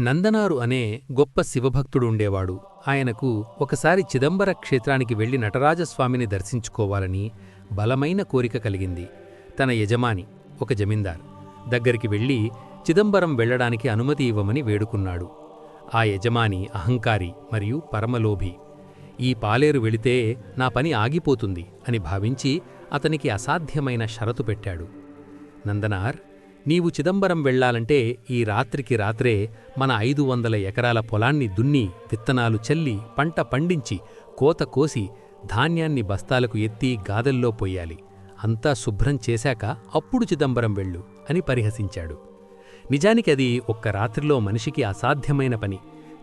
నందనారు అనే గొప్ప శివభక్తుడు ఉండేవాడు ఆయనకు ఒకసారి చిదంబర క్షేత్రానికి వెళ్ళి నటరాజస్వామిని దర్శించుకోవాలని బలమైన కోరిక కలిగింది. తన యజమాని ఒక జమీందార్ దగ్గరికి వెళ్ళి చిదంబరం వెళ్ళడానికి అనుమతి ఇవ్వమని వేడుకున్నాడు. ఆ యజమాని అహంకారి మరియు పరమలోభి ఈ పాలేరు వెళితే నా పని ఆగిపోతుంది అని భావించి అతనికి అసాధ్యమైన షరతు పెట్టాడు. నందనార్ నీవు చిదంబరం వెళ్ళాలంటే ఈ రాత్రికి రాత్రే మన ఐదు వందల ఎకరాల పొలాన్ని దున్ని విత్తనాలు చల్లి పంట పండించి కోత కోసి ధాన్యాన్ని బస్తాలకు ఎత్తి గాదల్లో పోయాలి అంతా శుభ్రం చేశాక అప్పుడు చిదంబరం వెళ్ళు అని పరిహసించాడు. నిజానికి అది ఒక్క రాత్రిలో మనిషికి అసాధ్యమైన పని.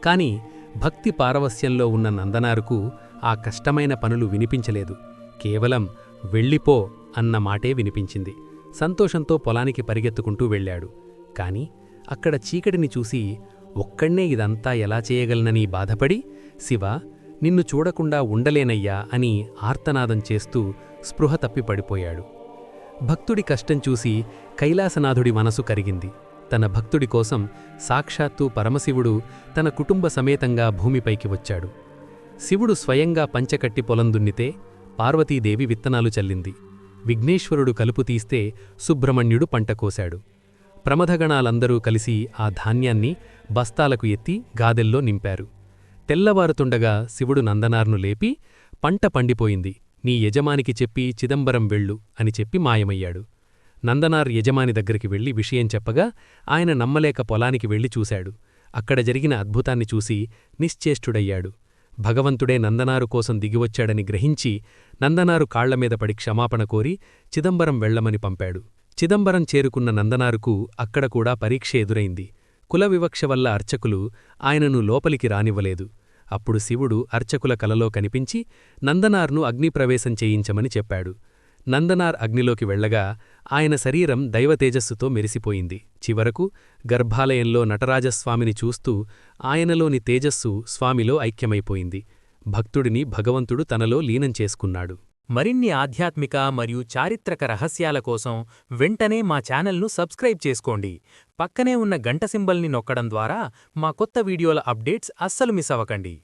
కాని భక్తి పారవస్యంలో ఉన్న నందనారుకు ఆ కష్టమైన పనులు వినిపించలేదు. కేవలం వెళ్ళిపో అన్న మాటే వినిపించింది. సంతోషంతో పొలానికి పరిగెత్తుకుంటూ వెళ్ళాడు. కాని అక్కడ చీకటిని చూసి ఒక్కణ్ణే ఇదంతా ఎలా చేయగలనని బాధపడి శివ నిన్ను చూడకుండా ఉండలేనయ్యా అని ఆర్తనాదం చేస్తూ స్పృహ తప్పి పడిపోయాడు. భక్తుడి కష్టం చూసి కైలాసనాథుడి మనసు కరిగింది. తన భక్తుడి కోసం సాక్షాత్తు పరమశివుడు తన కుటుంబ సమేతంగా భూమిపైకి వచ్చాడు. శివుడు స్వయంగా పంచకట్టి పొలం దున్నితే పార్వతీదేవి విత్తనాలు చల్లింది. విఘ్నేశ్వరుడు కలుపు తీస్తే సుబ్రహ్మణ్యుడు పంట కోశాడు. ప్రమథగణాలందరూ కలిసి ఆ ధాన్యాన్ని బస్తాలకు ఎత్తి గాదెల్లో నింపారు. తెల్లవారుతుండగా శివుడు నందనార్ను లేపి పంట పండిపోయింది. నీ యజమానికి చెప్పి చిదంబరం వెళ్ళు అని చెప్పి మాయమయ్యాడు. నందనార్ యజమాని దగ్గరికి వెళ్ళి విషయం చెప్పగా ఆయన నమ్మలేక పొలానికి వెళ్ళి చూశాడు. అక్కడ జరిగిన అద్భుతాన్ని చూసి నిశ్చేష్టుడయ్యాడు. భగవంతుడే నందనారు కోసం దిగివచ్చాడని గ్రహించి నందనారు కాళ్ళమీద పడి క్షమాపణ కోరి చిదంబరం వెళ్ళమని పంపాడు. చిదంబరం చేరుకున్న నందనారుకు అక్కడ కూడా పరీక్ష ఎదురైంది. కుల వివక్ష వల్ల అర్చకులు ఆయనను లోపలికి రానివ్వలేదు. అప్పుడు శివుడు అర్చకుల కలలో కనిపించి నందనార్ను అగ్నిప్రవేశం చేయించమని చెప్పాడు. నందనార్ అగ్నిలోకి వెళ్ళగా ఆయన శరీరం దైవతేజస్సుతో మెరిసిపోయింది. చివరకు గర్భాలయంలో నటరాజస్వామిని చూస్తూ ఆయనలోని తేజస్సు స్వామిలో ఐక్యమైపోయింది. భక్తుడిని భగవంతుడు తనలో లీనం చేసుకున్నాడు. మరిన్ని ఆధ్యాత్మిక మరియు చారిత్రక రహస్యాల కోసం వెంటనే మా ఛానల్ను సబ్స్క్రైబ్ చేసుకోండి. పక్కనే ఉన్న గంట సింబల్ని నొక్కడం ద్వారా మా కొత్త వీడియోల అప్డేట్స్ అస్సలు మిస్ అవ్వకండి.